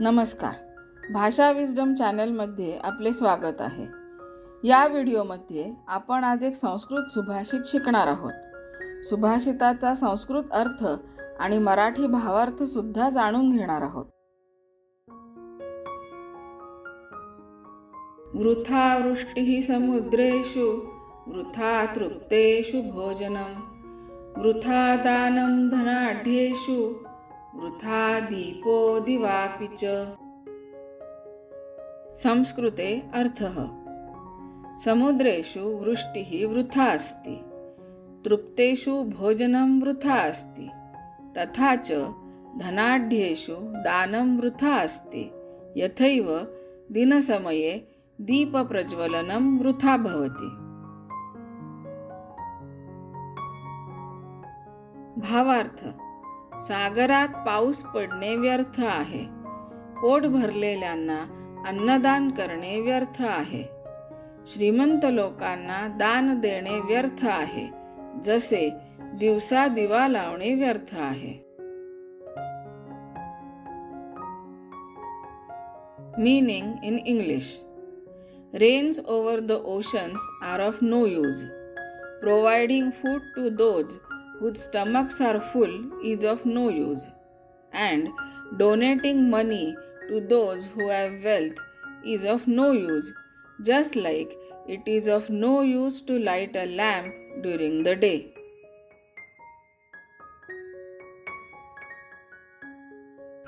नमस्कार. भाषा विजडम चॅनलमध्ये आपले स्वागत आहे. या व्हिडिओमध्ये आपण आज एक संस्कृत सुभाषित शिकणार आहोत. सुभाषिताचा संस्कृत अर्थ आणि मराठी भावार्थ सुद्धा जाणून घेणार आहोत. वृथा वृष्टी समुद्रेषु वृथा तृप्तेषु भोजनं वृथा दानम धनाढ्येषु वृथा दीपो दिवापि च। संस्कृते अर्थः। समुद्रेषु वृष्टिः वृथा अस्ति। तृप्तेषु भोजनं वृथा अस्ति। तथा च धनाढ्येषु दानं वृथा अस्ति। यथैव दिनसमये दीपप्रज्वलनं वृथा भवति। भावार्थ। सागरात पाऊस पडणे व्यर्थ आहे. पोट भरलेल्यांना अन्नदान करणे व्यर्थ आहे. श्रीमंत लोकांना दान देणे व्यर्थ आहे. जसे दिवसा दिवा लावणे व्यर्थ आहे. Meaning in English rains over the oceans are of no use providing food to those whose stomachs are full is of no use, and donating money to those who have wealth is of no use, just like it is of no use to light a lamp during the day.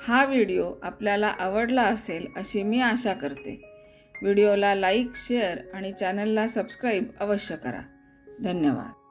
हा video आपल्याला आवडला असेल अशी मी आशा करते व्हिडिओला like share आणि चॅनलला subscribe अवश्य करा धन्यवाद